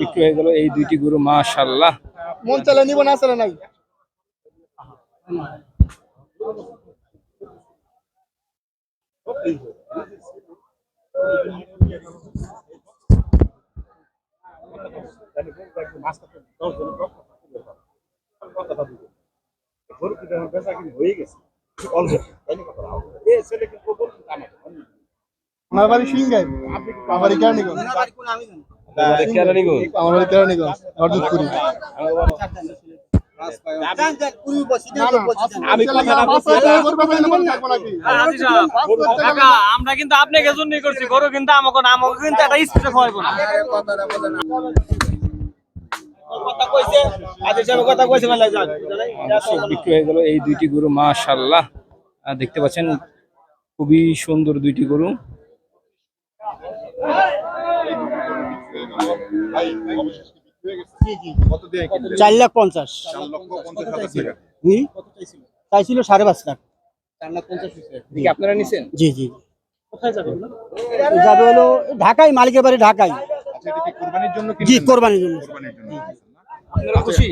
বিক্রি হয়ে গেল এই দুইটি গরু মাশাল্লাহ মন চালে নিব না চালে নাই? আমার বাড়ি সিংগাই আমার বাড়ি কেরানীগঞ্জ। আমার বাড়ি কেরানীগঞ্জ অর্জুতপুরি আমি কথাটা কাকা আমরা কিন্তু আপনাকে জন্যই করছি গরু কিন্তু আমাকে না আমাকে কিন্তু একটা স্পিডে খাওয়াইবো না কথা কইছে আজ হিসাবে কথা কইছে যাক দর্শক বিক্রি হয়ে গেল এই দুইটি গরু মাশাল্লাহ দেখতে পাচ্ছেন খুবই সুন্দর দুইটি গরু। চার লাখ পঞ্চাশ? চাইছিল সাড়ে পাঁচ লাখ। আপনারা নিছেন? জি জি। যাবে হলো ঢাকায় মালিকের বাড়ি ঢাকায়। জি কোরবানির জন্য। খুশি?